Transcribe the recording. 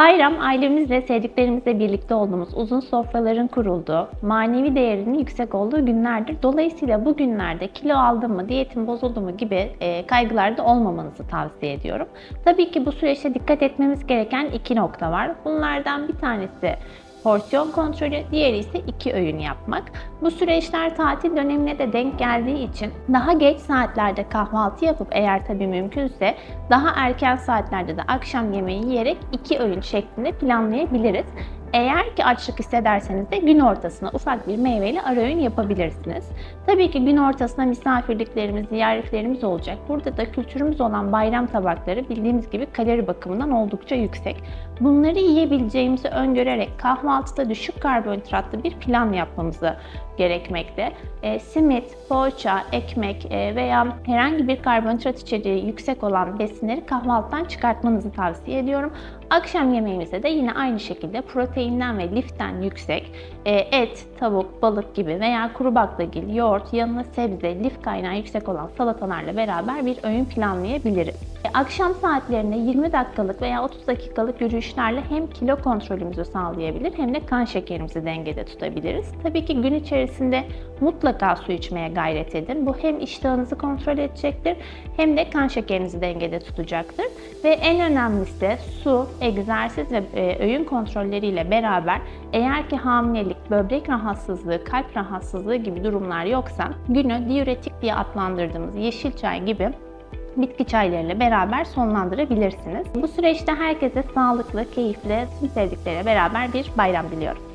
Bayram ailemizle, sevdiklerimizle birlikte olduğumuz, uzun sofraların kurulduğu, manevi değerinin yüksek olduğu günlerdir. Dolayısıyla bu günlerde kilo aldım mı, diyetim bozuldu mu gibi e, kaygılarda olmamanızı tavsiye ediyorum. Tabii ki bu süreçte dikkat etmemiz gereken iki nokta var. Bunlardan bir tanesi porsiyon kontrolü, diğeri ise iki öğün yapmak. Bu süreçler tatil dönemine de denk geldiği için daha geç saatlerde kahvaltı yapıp eğer tabii mümkünse daha erken saatlerde de akşam yemeği yiyerek iki öğün şeklinde planlayabiliriz. Eğer ki açlık hissederseniz de gün ortasına ufak bir meyveyle ara öğün yapabilirsiniz. Tabii ki gün ortasına misafirliklerimiz, ziyaretlerimiz olacak. Burada da kültürümüz olan bayram tabakları bildiğimiz gibi kalori bakımından oldukça yüksek. Bunları yiyebileceğimizi öngörerek kahvaltıda düşük karbonhidratlı bir plan yapmamızı gerekmekte. E, simit, poğaça, ekmek e, veya herhangi bir karbonhidrat içeriği yüksek olan besinleri kahvaltıdan çıkartmanızı tavsiye ediyorum. Akşam yemeğimizde de yine aynı şekilde proteinden ve liften yüksek e, et, tavuk, balık gibi veya kuru baklagil, yoğurt, yanına sebze, lif kaynağı yüksek olan salatalarla beraber bir öğün planlayabiliriz. E, akşam saatlerinde 20 dakikalık veya 30 dakikalık yürüyüşlerle hem kilo kontrolümüzü sağlayabilir hem de kan şekerimizi dengede tutabiliriz. Tabii ki gün içerisinde mutlaka su içmeye gayret edin. Bu hem iştahınızı kontrol edecektir hem de kan şekerinizi dengede tutacaktır. Ve en önemlisi su, egzersiz ve e, öğün kontrolleriyle beraber eğer ki hamilelik, böbrek rahatsızlığı, kalp rahatsızlığı gibi durumlar yoksa günü diüretik diye adlandırdığımız yeşil çay gibi bitki çaylarıyla beraber sonlandırabilirsiniz. Bu süreçte herkese sağlıklı, keyifli, tüm sevdikleriyle beraber bir bayram diliyorum.